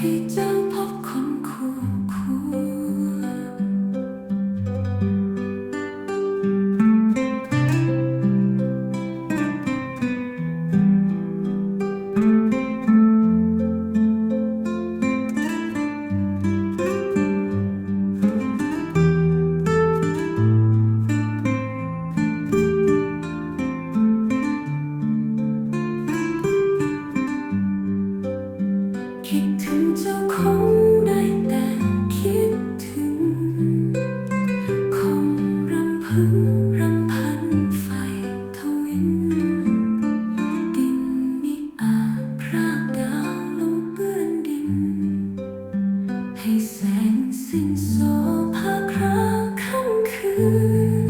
ให้ you.